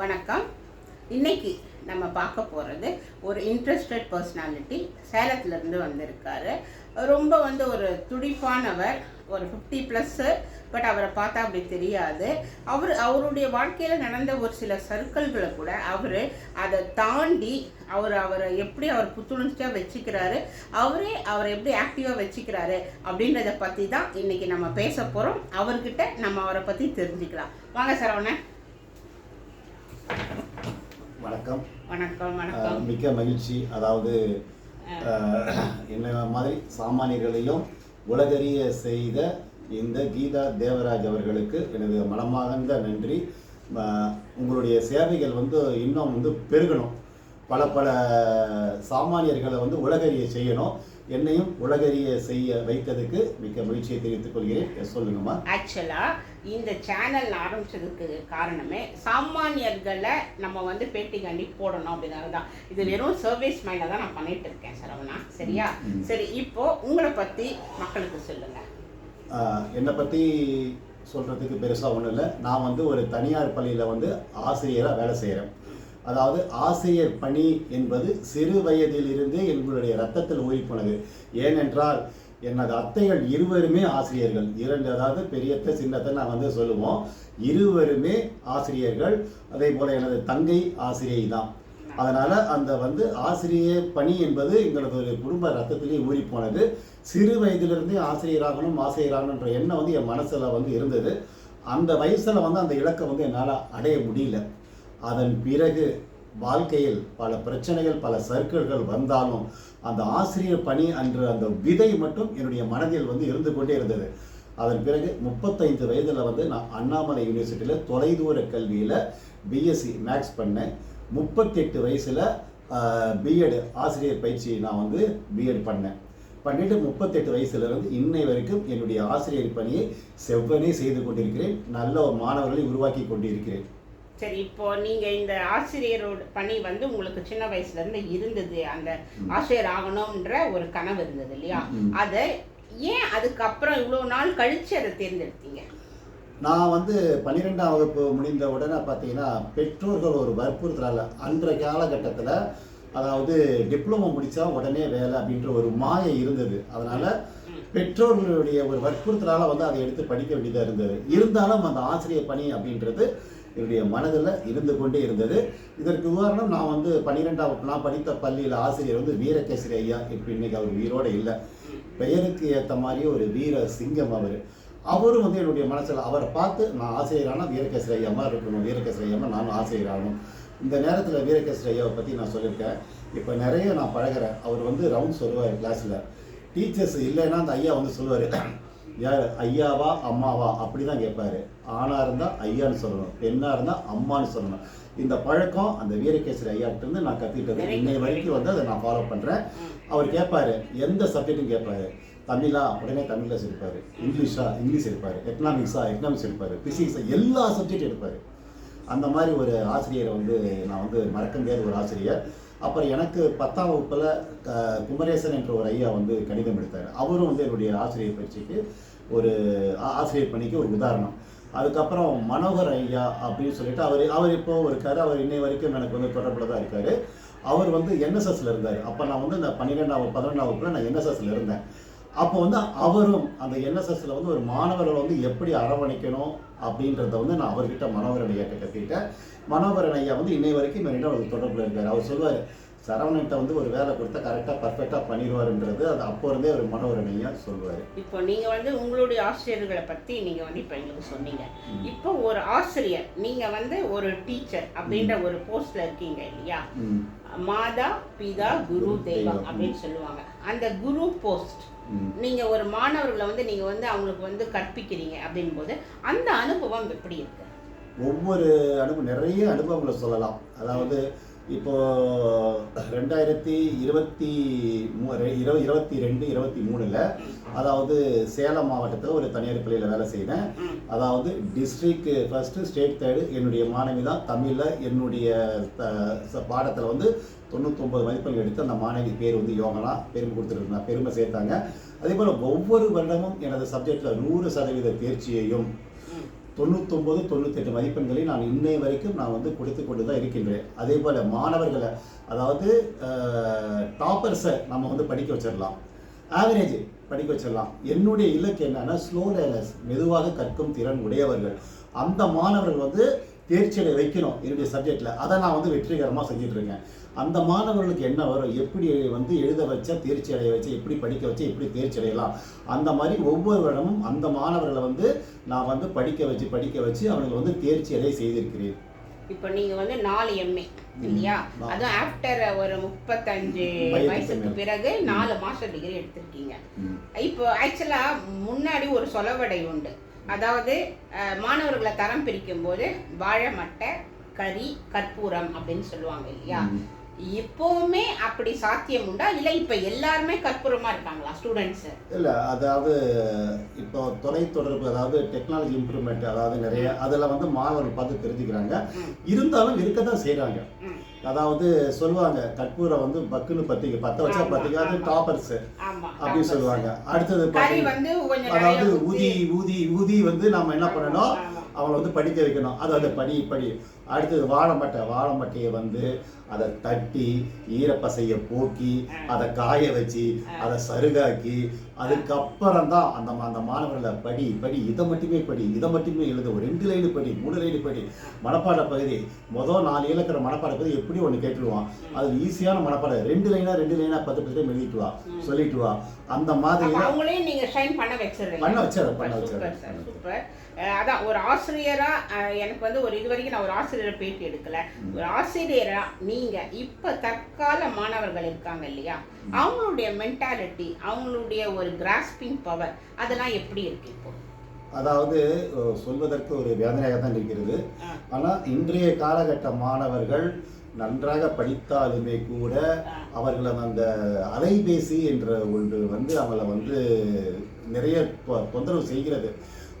வணக்கம். இன்னைக்கு நம்ம பார்க்க போகிறது ஒரு இன்ட்ரெஸ்டட் பர்சனாலிட்டி சேலத்துலேருந்து வந்திருக்காரு. ரொம்ப வந்து ஒரு துடிப்பானவர் ஒரு ஃபிஃப்டி ப்ளஸ்ஸு பட் அவரை பார்த்தா அப்படி தெரியாது. அவர் அவருடைய வாழ்க்கையில் நடந்த ஒரு சில சர்க்கிள்களை கூட அவர் அதை தாண்டி அவர் அவரை எப்படி அவர் புத்துணர்ச்சியாக வச்சுக்கிறாரு அவரே அவரை எப்படி ஆக்டிவாக வச்சுக்கிறாரு அப்படின்றத பற்றி தான் இன்னைக்கு நம்ம பேச போகிறோம் அவர்கிட்ட நம்ம அவரை பற்றி தெரிஞ்சுக்கலாம். வாங்க சரவணன். வணக்கம். வணக்கம் மிக்க மகிழ்ச்சி. அதாவது என்ன மாதிரி சாமானியர்களையும் உலகறிய செய்த இந்த கீதா தேவராஜ் அவர்களுக்கு எனது மனமார்ந்த நன்றி. உங்களுடைய சேவைகள் வந்து இன்னும் வந்து பெருகணும். பல பல சாமானியர்களை வந்து உலகறிய செய்யணும். என்னையும் உலகறிய செய்ய வைத்ததுக்கு மிக்க மகிழ்ச்சியை தெரிவித்துக் கொள்கிறேன். சொல்லுங்கம்மா. ஆக்சுவலாக இந்த சேனல் ஆரம்பிச்சதுக்கு காரணமே சாமானியர்களை நம்ம வந்து பேட்டி காண்டி போடணும் அப்படிங்கிறது தான் இது வெறும் சர்வீஸ் மைண்டில் தான் நான் பண்ணிட்டு இருக்கேன் சரவணா. சரியா. சரி இப்போ உங்களை பற்றி மக்களுக்கு சொல்லுங்க. என்னை பற்றி சொல்கிறதுக்கு பெருசாக ஒன்றும் இல்லை. நான் வந்து ஒரு தனியார் பள்ளியில் வந்து ஆசிரியராக வேலை செய்கிறேன் அதாவது ஆசிரியர் பணி என்பது சிறு வயதிலிருந்து எங்களுடைய ரத்தத்தில் ஊறிப்போனது. ஏனென்றால் எனது அத்தைகள் இருவருமே ஆசிரியர்கள். இரண்டு அதாவது பெரியத்தை சின்னத்தை நான் வந்து சொல்லுவோம். இருவருமே ஆசிரியர்கள். அதே போல் எனது தங்கை ஆசிரியை தான். அதனால் அந்த வந்து ஆசிரிய பணி என்பது எங்களது ஒரு குடும்ப ரத்தத்திலேயே ஊறி போனது. சிறு வயதிலிருந்தே ஆசிரியராகணும் ஆசிரியராகணுன்ற எண்ணம் வந்து என் மனசில் வந்து இருந்தது. அந்த வயசில் வந்து அந்த இலக்கை வந்து என்னால் அடைய முடியல. அதன் பிறகு வாழ்க்கையில் பல பிரச்சனைகள் பல சர்க்கிள்கள் வந்தாலும் அந்த ஆசிரியர் பணி அன்று அந்த விதை மட்டும் என்னுடைய மனதில் வந்து இருந்து கொண்டே இருந்தது. அதன் பிறகு முப்பத்தைந்து வயதில் வந்து நான் அண்ணாமலை யூனிவர்சிட்டியில் தொலைதூர கல்வியில் பிஎஸ்சி மேக்ஸ் பண்ணேன். முப்பத்தெட்டு வயசில் பிஎட் ஆசிரியர் பயிற்சி நான் வந்து பிஎட் பண்ணேன். பண்ணிட்டு முப்பத்தெட்டு வயசுலேருந்து இன்னை வரைக்கும் என்னுடைய ஆசிரியர் பணியை செவ்வனே செய்து கொண்டிருக்கிறேன். நல்ல மாணவர்களை உருவாக்கி கொண்டிருக்கிறேன். சரி இப்போ நீங்க இந்த ஆசிரியரோட பணி வந்து உங்களுக்கு சின்ன வயசுல இருந்து இருந்தது அந்த. ஆசிரியர் ஆகணும்ன்ற ஒரு கனவு இருந்தது இல்லையா. அதை ஏன் அதுக்கப்புறம் இவ்வளோ நாள் கழிச்சு அதை தேர்ந்தெடுத்தீங்க நான் வந்து பன்னிரெண்டாம் வகுப்பு முடிந்த உடனே பார்த்தீங்கன்னா பெற்றோர்கள் ஒரு வற்புறுத்தலால் அன்றைய காலகட்டத்தில் அதாவது டிப்ளமோ முடித்தா உடனே வேலை அப்படின்ற ஒரு மாயை இருந்தது அதனால். பெற்றோர்களுடைய ஒரு வற்புறுத்தலால் வந்து அதை எடுத்து படிக்க வேண்டியதாக இருந்தது இருந்தாலும் அந்த ஆசிரியர் பணி அப்படின்றது என்னுடைய மனதில் இருந்து கொண்டே இருந்தது. இதற்கு உதாரணம் நான் வந்து பன்னிரெண்டாம் நான் படித்த பள்ளியில் ஆசிரியர் வந்து வீரகேசரி ஐயா இப்போ இன்னைக்கு அவர் உயிரோடு இல்லை. பெயருக்கு ஏற்ற மாதிரி ஒரு வீர சிங்கம் அவர். அவரும் வந்து என்னுடைய மனசில் அவரை பார்த்து நான் ஆசிரியரான வீரகேசரி ஐயா மாதிரி இருக்கணும் வீரகேசரி ஐயா நானும் ஆசிரியர் இந்த நேரத்தில் வீரகேசரி ஐயாவை பற்றி நான் சொல்லியிருக்கேன். இப்போ நிறைய நான் பழகுறேன். அவர் வந்து ரவுண்ட்ஸ் வருவார் கிளாஸில் டீச்சர்ஸ் இல்லைன்னா அந்த ஐயா வந்து சொல்லுவார் யார்? ஐயாவா அம்மாவா? அப்படி தான் கேட்பாரு. ஆணாக இருந்தால் ஐயான்னு சொல்லணும். பெண்ணாக இருந்தால் அம்மான்னு சொல்லணும். இந்த பழக்கம் அந்த வீரகேசரி ஐயாட்டிருந்து நான் கற்றுக்கிட்டது. இன்னை வரைக்கும் வந்து அதை நான் ஃபாலோ பண்ணுறேன். அவர் கேட்பாரு. எந்த சப்ஜெக்ட்டும் கேட்பாரு. தமிழா? உடனே தமிழில் இருப்பார் இங்கிலீஷா? இங்கிலீஷ் இருப்பார் எக்கனாமிக்ஸா எக்கனாமிக்ஸ் இருப்பார் பிசிக்ஸா எல்லா சப்ஜெக்டும் எடுப்பார். அந்த மாதிரி ஒரு ஆசிரியரை வந்து நான் வந்து மறக்க முடியாத ஒரு ஆசிரியர். அப்புறம் எனக்கு பத்தாம் வகுப்பில் குமரேசன் என்ற ஒரு ஐயா வந்து கணிதம் எடுத்தார். அவரும் வந்து என்னுடைய ஆசிரியர் பயிற்சிக்கு ஒரு ஆசிரியர் பணிக்கு ஒரு உதாரணம். அதுக்கப்புறம் மனோகர் ஐயா அப்படின்னு சொல்லிட்டு அவர் அவர் இப்போ இருக்கார். அவர் இன்னை வரைக்கும் எனக்கு வந்து தொடர்பில் தான் இருக்கார். அவர் வந்து என்எஸ்எஸ்ல இருந்தார். அப்போ நான் வந்து இந்த பன்னிரெண்டாவது பன்னெண்டாம் வகுப்பில் நான் என்எஸ்எஸ்ல இருந்தேன். அப்போ வந்து அவரும் அந்த என்எஸ்எஸ்ல வந்து ஒரு மாணவர்களை வந்து எப்படி அரவணைக்கணும் அப்படின்றத வந்து நான் அவர்கிட்ட மனோகரன் கற்றுக்கிட்டேன் மனோகரன் ஐயா வந்து இன்னை வரைக்கும் என்னிடம் ஒரு தொடர்பில் இருக்கார். அவர் சொல்லுவார் சரவணன்ட்ட வந்து ஒரு வேலை கொடுத்தா கரெக்டாக பர்ஃபெக்டாக பண்ணிடுவாருன்றது. அது அப்போ இருந்தே ஒரு மனோகரன் ஐயா சொல்லுவார் இப்போ நீங்க வந்து உங்களுடைய ஆசிரியர்களை பத்தி நீங்க வந்து இப்போ எங்களுக்கு சொன்னீங்க. இப்போ ஒரு ஆசிரியர் நீங்க வந்து ஒரு டீச்சர் அப்படின்ற ஒரு போஸ்ட்ல இருக்கீங்க இல்லையா? மாதா பிதா குரு தெய்வம். அப்படின்னு சொல்லுவாங்க. அந்த குரு போஸ்ட் ம். நீங்க ஒரு மாணவர்களை வந்து நீங்க வந்து அவங்களுக்கு வந்து கற்பிக்கிறீங்க அப்படின் போது அந்த அனுபவம் எப்படி இருக்கு? ஒவ்வொரு அனுபவம் நிறைய அனுபவங்களை சொல்லலாம். அதாவது இப்போ ரெண்டாயிரத்தி இருபத்தி மூ இரு இருபத்தி ரெண்டு இருபத்தி மூணில் அதாவது சேலம் மாவட்டத்தில் ஒரு தனியார் பள்ளியில் வேலை செய்தேன். அதாவது டிஸ்ட்ரிக்ட் ஃபஸ்ட்டு ஸ்டேட் தேர்டு என்னுடைய மாணவி தான் தமிழில் என்னுடைய பாடத்தில் வந்து தொண்ணூத்தொம்பது மதிப்பெண்கள் எடுத்து அந்த மாணவி பேர் வந்து யோகனா பெருமை கொடுத்துருந்தாங்க பெருமை சேர்த்தாங்க. அதே போல் ஒவ்வொரு வருடமும் எனது சப்ஜெக்டில் நூறு சதவீத தேர்ச்சியையும் தொண்ணூத்தொம்பது தொண்ணூத்தெட்டு மதிப்பெண்களை நான் இன்னை வரைக்கும் நான் வந்து கொடுத்து கொண்டு தான் இருக்கின்றேன். அதே போல் மாணவர்களை அதாவது டாப்பர்ஸை நம்ம வந்து படிக்க வச்சிடலாம். ஆவரேஜ் படிக்க வச்சிடலாம். என்னுடைய இலக்கு என்னன்னா ஸ்லோ லேர்னர்ஸ் மெதுவாக கற்கும் திறன் உடையவர்கள். அந்த மாணவர்கள் வந்து தேர்ச்சி அடைய வைக்கணும் என்னுடைய சப்ஜெக்டில் அதை நான் வந்து வெற்றிகரமாக செஞ்சுட்டு இருக்கேன். அந்த மாணவர்களுக்கு என்ன வரும்? எப்படி வந்து எழுத வச்சா தேர்ச்சி அடைய வச்சு எப்படி படிக்க வச்சு எப்படி தேர்ச்சி அடையலாம் அந்த மாதிரி ஒவ்வொரு வருடமும் அந்த மாணவர்களை வந்து நான் வந்து படிக்க வச்சு படிக்க வச்சு அவங்களை வந்து தேர்ச்சி அடைய செய்திருக்கிறேன். இப்போ நீங்க வந்து நாலு எம்ஏ இல்லையா. அதுவும் ஆஃப்டர் ஒரு முப்பத்தஞ்சு வயசுக்கு. பிறகு நாலு மாஸ்டர் டிகிரி எடுத்திருக்கீங்க. இப்போ ஆக்சுவலா முன்னாடி ஒரு சொலவடை உண்டு. அதாவது மாணவர்களை தரம் பிரிக்கும் போது வாழை மட்டை கறி கற்பூரம் அப்படின்னு சொல்லுவாங்க இல்லையா? இப்போவுமே அப்படி சாத்தியம் உண்டா? இல்ல இப்ப எல்லாருமே கற்பூரமா இருக்காங்களா ஸ்டூடெண்ட்ஸ் இல்லை அதாவது இப்போ தொலைத்தொடர்பு அதாவது டெக்னாலஜி இம்ப்ரூவ்மெண்ட் அதாவது நிறைய அதில் வந்து மாணவர்கள் பார்த்து தெரிஞ்சுக்கிறாங்க. இருந்தாலும் இருக்க தான் செய்கிறாங்க. அதாவது சொல்லுவாங்க கற்பூரம் வந்து பக்குன்னு பத்திக்க பத்த வச்சா பத்திக்க அது. டாப்பர்ஸ் அப்படின்னு சொல்லுவாங்க. அடுத்தது அதாவது ஊதி ஊதி ஊதி வந்து நம்ம என்ன பண்ணணும்? அவங்கள வந்து படிக்க வைக்கணும். அது அதை படி படி. அடுத்தது வாழை மட்டை வாழை மட்டையை வந்து அதை தட்டி ஈரப்பசையை போக்கி அதை காய வச்சு அதை சருகாக்கி அதுக்கப்புறம் தான் அந்த அந்த மாணவர்களை படி படி. இதை மட்டுமே படி இதை மட்டுமே எழுத. ரெண்டு லைனு படி மூணு லைனு படி. மனப்பாட பகுதி. மொதல் நாலு இலக்கிற மனப்பாட பகுதி எப்படி ஒன்று கேட்டுருவான். அது ஈஸியான மனப்பாடம் ரெண்டு லைனா ரெண்டு லைனா பத்து பத்து டைம் எழுதிட்டு வா. சொல்லிட்டு வா. அந்த மாதிரி பண்ண வச்சாரு, பண்ண சூப்பர் வச்சாரு. அதான் ஒரு ஆசிரியரா அஹ் எனக்கு வந்து ஒரு இது வரைக்கும் நான் ஒரு ஆசிரியரை பேட்டி எடுக்கல. ஒரு ஆசிரியரா நீங்க இப்ப தற்கால மாணவர்கள் இருக்காங்க இல்லையா? அவங்களுடைய மென்டாலிட்டி அவங்களுடைய ஒரு கிராஸ்பிங் பவர் அதெல்லாம் எப்படி இருக்கு இப்போ? அதாவது சொல்வதற்கு ஒரு வேதனையாக தான் இருக்கிறது. ஆனால் இன்றைய காலகட்ட மாணவர்கள் நன்றாக படித்தாலுமே கூட. அவர்களை அந்த அலைபேசி என்ற ஒன்று வந்து அவங்கள வந்து நிறைய தொந்தரவு செய்கிறது.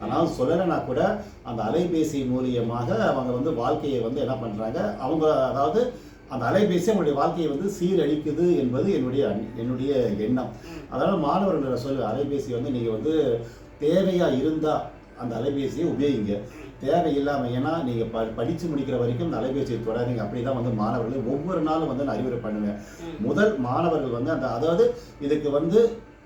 ஆனால் சொல்லலைன்னா கூட அந்த அலைபேசி மூலியமாக அவங்க வந்து வாழ்க்கையை வந்து என்ன பண்ணுறாங்க அவங்க அதாவது அந்த அலைபேசி அவங்களுடைய வாழ்க்கையை வந்து சீரழிக்குது என்பது என்னுடைய என்னுடைய எண்ணம். அதனால் மாணவர்களை சொல்லு அலைபேசி வந்து நீங்கள் வந்து தேவையாக இருந்தால் அந்த அலைபேசியை உபயோகிங்க. தேவையில்லாமல் ஏன்னா நீங்கள் ப படித்து முடிக்கிற வரைக்கும் இந்த அலைபேசியை தொடாதீங்க. அப்படி தான் வந்து மாணவர்கள் ஒவ்வொரு நாளும் வந்து நான் அறிவுரை பண்ணுவேன். முதல் மாணவர்கள் வந்து அந்த அதாவது இதுக்கு வந்து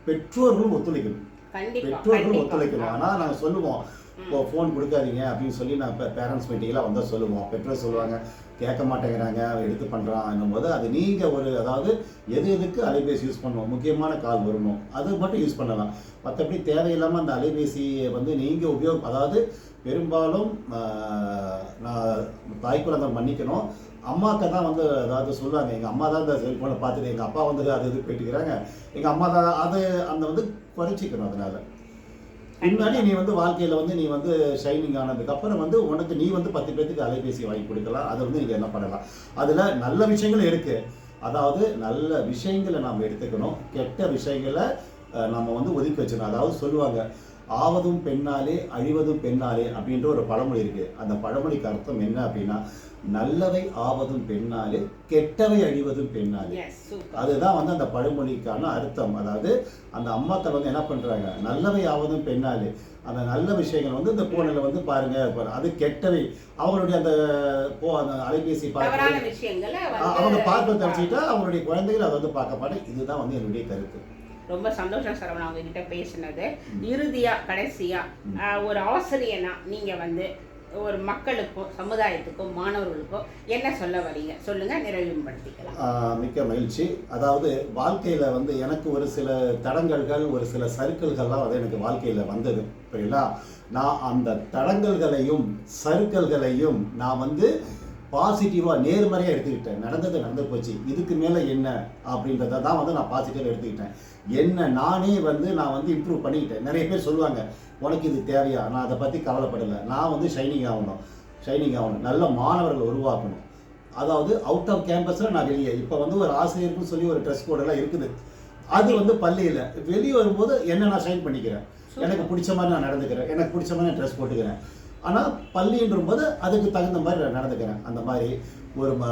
பெற்றோர்களும் ஒத்துழைக்கணும். கண்டிப்பா பெற்றோர்களும் ஒத்துழைக்கணும். ஆனால் நாங்கள் சொல்லுவோம் இப்போ ஃபோன் கொடுக்காதீங்க அப்படின்னு சொல்லி நான் இப்போ பேரண்ட்ஸ் மீட்டிங்கில் வந்தால் சொல்லுவோம். பெற்றோர் சொல்லுவாங்க கேட்க மாட்டேங்கிறாங்க எடுத்து பண்ணுறான் போது அது நீங்கள் ஒரு அதாவது எது எதுக்கு அலைபேசி யூஸ் பண்ணுவோம் முக்கியமான கால் வரணும். அது மட்டும் யூஸ் பண்ணலாம். மற்றபடி தேவையில்லாமல் அந்த அலைபேசியை வந்து நீங்கள் உபயோக அதாவது பெரும்பாலும் நான் தாய் குழந்தை மன்னிக்கணும். அம்மாக்க தான் வந்து அதாவது சொல்லுவாங்க எங்கள் அம்மா தான் இந்த செல்ஃபோனை பார்த்துட்டு எங்கள் அப்பா வந்து அது இது போயிட்டுக்கிறாங்க எங்கள் அம்மா தான் அது அந்த வந்து குறைச்சிக்கணும் அதனால. முன்னாடி நீ வந்து வாழ்க்கையில வந்து நீ வந்து ஷைனிங் ஆனதுக்கு அப்புறம் வந்து உனக்கு நீ வந்து பத்து பேத்துக்கு அலைபேசி வாங்கி கொடுக்கலாம். அதை வந்து நீங்க என்ன பண்ணலாம்? அதுல நல்ல விஷயங்கள் இருக்கு. அதாவது நல்ல விஷயங்களை நாம் எடுத்துக்கணும். கெட்ட விஷயங்களை நம்ம வந்து ஒதுக்கி வச்சிடணும் அதாவது சொல்லுவாங்க ஆவதும் பெண்ணாலே அழிவதும் பெண்ணாலே அப்படின்ற ஒரு பழமொழி இருக்கு. அந்த பழமொழிக்கு அர்த்தம் என்ன அப்படின்னா நல்லவை ஆவதும் பெண்ணாலே கெட்டவை அழிவதும் பெண்ணாலே. அதுதான் வந்து அந்த பழமொழிக்கான அர்த்தம். அதாவது அந்த அம்மாக்கள் வந்து என்ன பண்றாங்க? நல்லவை ஆவதும் பெண்ணாலே. அந்த நல்ல விஷயங்கள் வந்து இந்த போனில் வந்து பாருங்க. பாரு. அது கெட்டவை. அவங்களுடைய அந்த போ அந்த அலைபேசி பார்க்க அவங்க பார்ப்பதை வந்து தவிர்த்துட்டா அவங்களுடைய குழந்தைகள் அதை வந்து பார்க்க மாட்டேன் இதுதான் வந்து என்னுடைய கருத்து. ரொம்ப சந்தோஷம் சரவணா உங்ககிட்ட பேசினது. இறுதியா கடைசியா ஆஹ், ஒரு ஆசிரியனா நீங்க வந்து ஒரு மக்களுக்கும் சமுதாயத்துக்கும் மாணவர்களுக்கும் என்ன சொல்ல வரீங்க? சொல்லுங்க நிறைவுபடுத்திக்கலாம். மிக்க மகிழ்ச்சி. அதாவது வாழ்க்கையில் வந்து எனக்கு ஒரு சில தடங்கல்கள் ஒரு சில சறுக்கல்கள்லாம் வந்து எனக்கு வாழ்க்கையில் வந்தது. புரியுங்களா நான் அந்த தடங்கல்களையும் சறுக்கல்களையும் நான் வந்து பாசிட்டிவாக நேர்மறையாக எடுத்துக்கிட்டேன். நடந்தது நடந்து போச்சு. இதுக்கு மேலே என்ன அப்படின்றத தான் வந்து நான் பாசிட்டிவாக எடுத்துக்கிட்டேன். என்ன நானே வந்து நான் வந்து இம்ப்ரூவ் பண்ணிக்கிட்டேன். நிறைய பேர் சொல்லுவாங்க உனக்கு இது தேவையா? நான் அதை பற்றி கவலைப்படலை. நான் வந்து ஷைனிங் ஆகணும். ஷைனிங் ஆகணும். நல்ல மாணவர்களை உருவாக்கணும். அதாவது அவுட் ஆஃப் கேம்பஸில் நான் வெளியே. இப்போ வந்து ஒரு ஆசிரியருக்குன்னு சொல்லி ஒரு ட்ரெஸ் கோடெல்லாம் இருக்குது. அது வந்து பள்ளியில். வெளியே வரும்போது என்ன நான் ஷைன் பண்ணிக்கிறேன்? எனக்கு பிடிச்ச மாதிரி நான் நடந்துக்கிறேன். எனக்கு பிடிச்ச மாதிரி நான் ட்ரெஸ் போட்டுக்கிறேன். ஆனால் பள்ளின்ற போது அதுக்கு தகுந்த மாதிரி நான் நடந்துக்கிறேன். அந்த மாதிரி ஒரு ம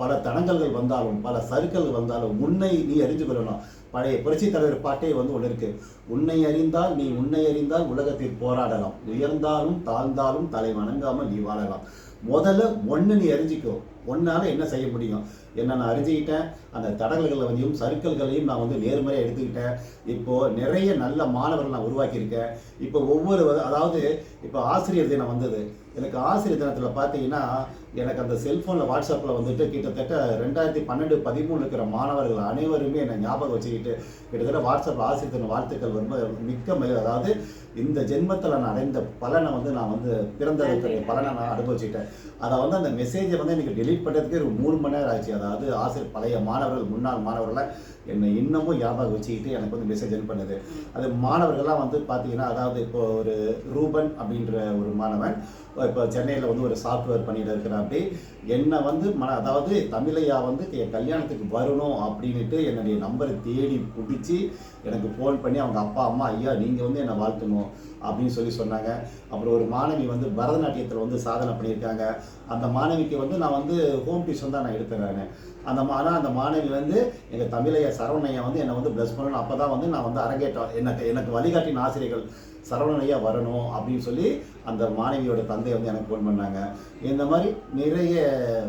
பல தடங்கல்கள் வந்தாலும் பல சறுக்கல்கள் வந்தாலும் உன்னை நீ அறிந்து கொள்ளணும் பழைய புரட்சி தலைவர் பாட்டே வந்து ஒன்று இருக்கு. உன்னை அறிந்தால் நீ உன்னை அறிந்தால் உலகத்தில் போராடலாம். உயர்ந்தாலும் தாழ்ந்தாலும் தலை வணங்காமல் நீ வாழலாம். முதல்ல ஒன்று நீ அறிஞ்சிக்கோ. ஒன்னால என்ன செய்ய முடியும்? என்ன நான் அறிஞ்சிக்கிட்டேன் அந்த தடங்கல்களையும் சறுக்கல்களையும் நான் வந்து நேர்மறையாக எடுத்துக்கிட்டேன். இப்போ நிறைய நல்ல மாணவர்கள் நான் உருவாக்கியிருக்கேன். இப்போ ஒவ்வொரு அதாவது இப்போ ஆசிரியர் தினம் வந்தது. எனக்கு ஆசிரியர் தினத்தில் பார்த்தீங்கன்னா எனக்கு அந்த செல்ஃபோனில் வாட்ஸ்அப்பில் வந்துட்டு கிட்டத்தட்ட ரெண்டாயிரத்தி பன்னெண்டு பதிமூணு இருக்கிற மாணவர்கள் அனைவருமே என்னை ஞாபகம் வச்சுக்கிட்டு கிட்டத்தட்ட வாட்ஸ்அப்பில் ஆசிரியர் தின வாழ்த்துக்கள் ரொம்ப மிக்க அதாவது இந்த ஜென்மத்தில் நான் அடைந்த பலனை வந்து நான் வந்து பிறந்ததுக்கு பலனை நான் அனுபவிச்சுட்டேன் அதை வந்து அந்த மெசேஜை வந்து எனக்கு டெலீட் பண்ணுறதுக்கே ஒரு மூணு மணி நேரம் ஆச்சு. அதாவது ஆசிரியர் பழைய மாணவர்கள் முன்னாள் மாணவர்களை என்னை இன்னமும் ஞாபகம் வச்சுக்கிட்டு எனக்கு வந்து மெசேஜ் பண்ணுது. அது மாணவர்கள்லாம் வந்து பார்த்தீங்கன்னா அதாவது இப்போ ஒரு ரூபன் அப்படின்ற ஒரு மாணவன் இப்போ சென்னையில் வந்து ஒரு சாஃப்ட்வேர் பண்ணிட்டு இருக்கிறாப்படி என்னை வந்து மன அதாவது தமிழையா வந்து என் கல்யாணத்துக்கு வரணும் அப்படின்ட்டு என்னுடைய நம்பரை தேடி பிடிச்சி எனக்கு ஃபோன் பண்ணி அவங்க அப்பா அம்மா ஐயா நீங்கள் வந்து என்னை வாழ்த்தணும் அப்படின்னு சொல்லி சொன்னாங்க. அப்புறம் ஒரு மாணவி வந்து பரதநாட்டியத்தில் வந்து சாதனை பண்ணியிருக்காங்க. அந்த மாணவிக்கு வந்து நான் வந்து ஹோம் டியூஷன் தான் நான் எடுத்தேன் அந்த மா ஆனால் அந்த மாணவி வந்து எங்கள் தமிழையா சரவணையா வந்து என்னை வந்து ப்ளஸ் பண்ணணும். அப்போ தான் வந்து நான் வந்து அரங்கேற்றம் எனக்கு எனக்கு வழிகாட்டின ஆசிரியர்கள் சரவணையாக வரணும் அப்படின்னு சொல்லி அந்த மாணவியோட தந்தை வந்து எனக்கு ஃபோன் பண்ணாங்க. இந்த மாதிரி நிறைய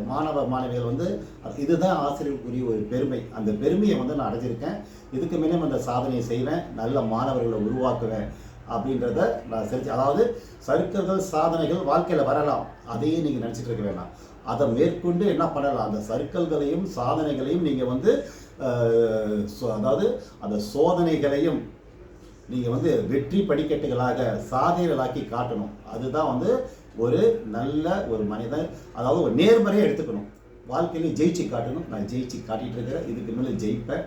மாணவ மாணவிகள் வந்து இதுதான் ஆசிரியருக்குரிய ஒரு பெருமை. அந்த பெருமையை வந்து நான் அடைஞ்சிருக்கேன். இதுக்கு மேலே அந்த சாதனையை செய்வேன். நல்ல மாணவர்களை உருவாக்குவேன் அப்படின்றத நான் செஞ்சு அதாவது சறுக்கல்கள் சாதனைகள் வாழ்க்கையில் வரலாம். அதையே நீங்கள் நினச்சிட்டு இருக்க வேணாம். அதை மேற்கொண்டு என்ன பண்ணலாம்? அந்த சர்க்கல்களையும் சாதனைகளையும் நீங்கள் வந்து சோ- அதாவது அந்த சோதனைகளையும் நீங்கள் வந்து வெற்றி படிக்கட்டுகளாக சாதனைகளாக்கி காட்டணும். அதுதான் வந்து ஒரு நல்ல ஒரு மனிதன் அதாவது ஒரு நேர்மறையாக எடுத்துக்கணும். வாழ்க்கையில ஜெயிச்சு காட்டணும். நான் ஜெயிச்சு காட்டிட்டு இருக்கிறேன். இதுக்கு மேலே ஜெயிப்பேன்.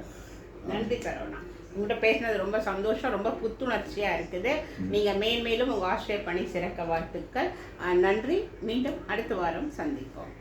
நன்றி கரோனா. உங்கள்கிட்ட பேசினது ரொம்ப சந்தோஷம் ரொம்ப புத்துணர்ச்சியாக இருக்குது. நீங்கள் மேன்மேலும் உங்கள் ஆசிரியர் பணி சிறக்க வாழ்த்துக்கள். நன்றி. மீண்டும் அடுத்த வாரம் சந்திப்போம்.